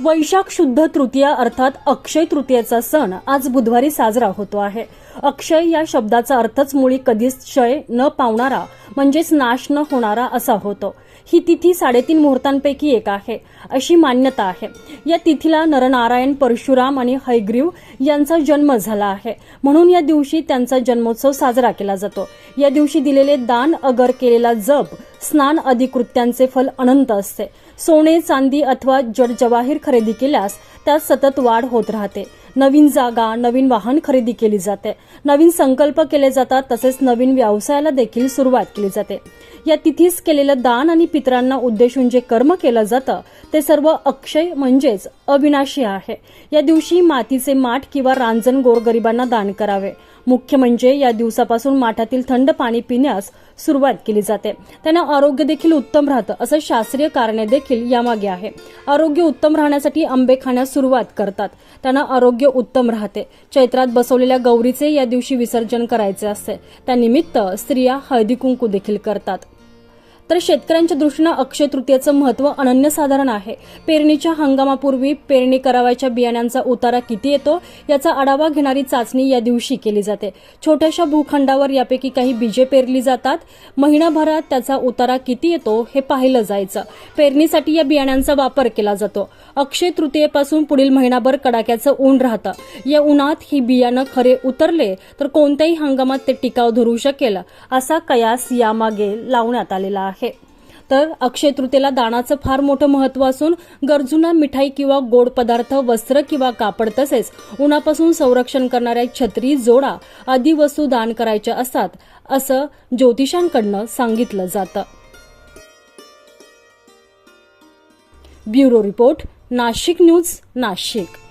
वैशाख शुद्ध तृतीया अर्थात अक्षय तृतीयेचा सण आज बुधवारी साजरा होतो आहे. अक्षय या शब्दाचा अर्थच मुळी कधीच क्षय न पावणारा म्हणजेच नाश न होणारा असा होतो. ही तिथी साडेतीन मुहूर्तांपैकी एक आहे अशी मान्यता आहे. या तिथीला नरनारायण परशुराम आणि हैग्रीव यांचा जन्म झाला आहे. म्हणून या दिवशी त्यांचा जन्मोत्सव साजरा केला जातो. या दिवशी दिलेले दान अगर केलेला जप स्नान आदी कृत्यांचे फल अनंत असते. सोने चांदी अथवा जड जवाहीर खरेदी केल्यास त्यात सतत वाढ होत राहते. नवीन जागा नवीन वाहन खरेदी केली जाते. नवीन संकल्प केले जातात तसेच नवीन व्यवसायाला देखील सुरुवात केली जाते. या तिथीस केलेलं दान आणि पितरांना उद्देशून जे कर्म केलं जातं ते सर्व अक्षय म्हणजेच अविनाशी आहे. या दिवशी मातीचे माठ किंवा रांजण गोरगरिबांना दान करावे. मुख्य म्हणजे या दिवसापासून माठातील थंड पाणी पिण्यास सुरुवात केली जाते. त्यानं आरोग्य देखील उत्तम राहतं असं शास्त्रीय कारणे देखील यामागे आहे. आरोग्य उत्तम राहण्यासाठी आंबे खाण्यास सुरुवात करतात. त्यांना आरोग्य उत्तम राहते. चैत्रात बसवलेल्या गौरीचे या दिवशी विसर्जन करायचे असते. त्यानिमित्त स्त्रिया हळदी कुंकू देखील करतात. तर शेतकऱ्यांच्या दृष्टीनं अक्षय तृतीयेचं महत्त्व अनन्यसाधारण आहे. पेरणीच्या हंगामापूर्वी पेरणी करावयाच्या बियाण्यांचा उतारा किती येतो याचा आढावा घेणारी चाचणी या दिवशी केली जाते. छोट्याशा भूखंडावर यापैकी काही बीजे पेरली जातात. महिनाभरात त्याचा उतारा किती येतो हे पाहिलं जायचं. पेरणीसाठी या बियाण्यांचा वापर केला जातो. अक्षय तृतीयेपासून पुढील महिनाभर कडाक्याचं ऊन राहतं. या उन्हात ही बियाणं खरे उतरले तर कोणत्याही हंगामात ते टिकाव धरू शकेल असा कयास यामागे लावण्यात आलेला आहे. आहे. तर अक्षय तृतीयेला दानाचं फार मोठं महत्त्व असून गरजूंना मिठाई किंवा गोड पदार्थ वस्त्र किंवा कापड तसेच उन्हापासून संरक्षण करणाऱ्या छत्री जोडा आदी वस्तू दान करायच्या असतात असं ज्योतिषांकडनं सांगितलं जातं. Bureau report Nashik news Nashik.